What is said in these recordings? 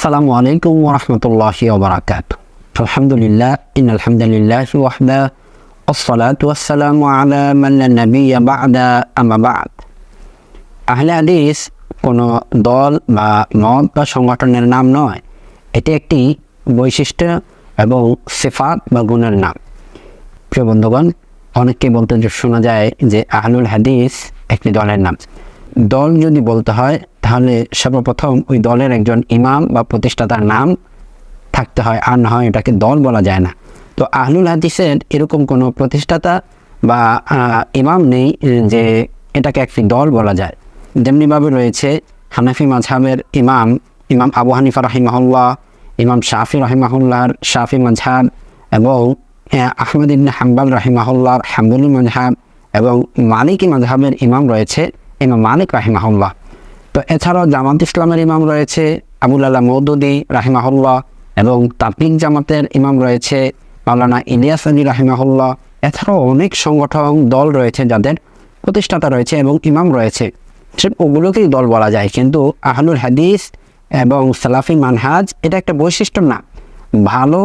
আসসালামু আলাইকুম ওরহমতুল্লাহি ওবরাকাত আলহামদুলিল্লাহ ইন আলহামদুলিল্লাহ ওয়াহদা আসসালাতু ওয়াসসালামু আলা মান লা নাবিয়্যা বা'দা আমা বা'দ। আহলে হাদিস কোনো দল বা মত বা সংগঠনের নাম নয়। এটি একটি বৈশিষ্ট্য এবং সেফাত বা গুণের নাম। প্রিয় বন্ধুগণ, অনেককে বলতে শোনা যায় যে আহলুল হাদিস একটি দলের নাম। দল যদি বলতে হয় তাহলে সর্বপ্রথম ওই দলের একজন ইমাম বা প্রতিষ্ঠাতার নাম থাকতে হয় আর না হয় এটাকে দল বলা যায় না। তো আহলুল হাদিসের এরকম কোনো প্রতিষ্ঠাতা বা ইমাম নেই যে এটাকে একটি দল বলা যায়। যেমনিভাবে রয়েছে হানাফি মাঝহাবের ইমাম ইমাম আবু হানিফা রাহিমাহুল্লাহ ইমাম শাফি রাহিমাহুল্লাহর শাফি মাঝহাব এবং আহ, আহমদ ইবনে হাম্বাল রাহিমাহুল্লাহর হাম্বুলি মাঝহাব এবং মালিকি মাঝহাবের ইমাম রয়েছে ইমাম মালিক রাহিমাহুল্লাহ। তো এছাড়াও জামাত ইসলামের ইমাম রয়েছে আবুল আল্লাহ মৌদুদি রাহিমাহুল্লাহ এবং তাবলিক জামাতের ইমাম রয়েছে মাওলানা ইলিয়াস আলী রাহিমাহুল্লাহ। এছাড়াও অনেক সংগঠন দল রয়েছে যাদের প্রতিষ্ঠাতা রয়েছে এবং ইমাম রয়েছে। সে ওগুলোকেই দল বলা যায়। কিন্তু আহলুল হাদিস এবং সালাফি মানহাজ এটা একটা বৈশিষ্ট্য না। ভালো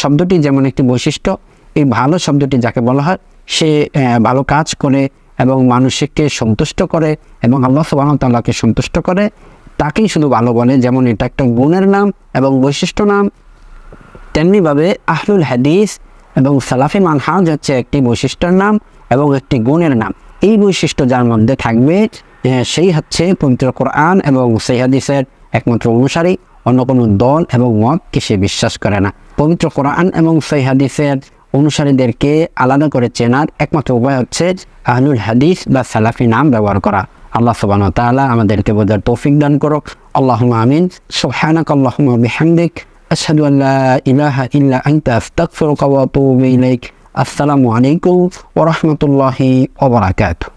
শব্দটি যেমন একটি বৈশিষ্ট্য, এই ভালো শব্দটি যাকে বলা হয়, সে ভালো কাজ করে এবং মানুষকে সন্তুষ্ট করে এবং আল্লাহ সুবাহ তাল্লাহকে সন্তুষ্ট করে, তাকেই শুধু ভালো বলে। যেমন এটা একটা গুণের নাম এবং বৈশিষ্ট্য নাম। তেমনিভাবে আহলুল হাদিস এবং সালাফি মানহাজ হচ্ছে একটি বৈশিষ্ট্যের নাম এবং একটি গুণের নাম। এই বৈশিষ্ট্য যার মধ্যে থাকবে সেই হচ্ছে পবিত্র কোরআন এবং সেই হাদিসের একমাত্র অনুসারী। অন্য কোনো দল এবং মতকে সে বিশ্বাস করে না। পবিত্র কোরআন এবং সেই হাদিসের অনুসারীদেরকে আলাদা করে চেনার একমাত্র উপায় হচ্ছে আহলুল হাদিস বা সালাফি নাম ব্যবহার করা। আল্লাহ সুবাহ তালা আমাদেরকে বোঝার তৌফিক দান করো আল্লাহ আমিন। সোহানাক আল্লাহ আসসালামু আলাইকুম ওয়া রাহমাতুল্লাহি ওয়া বারাকাতুহু।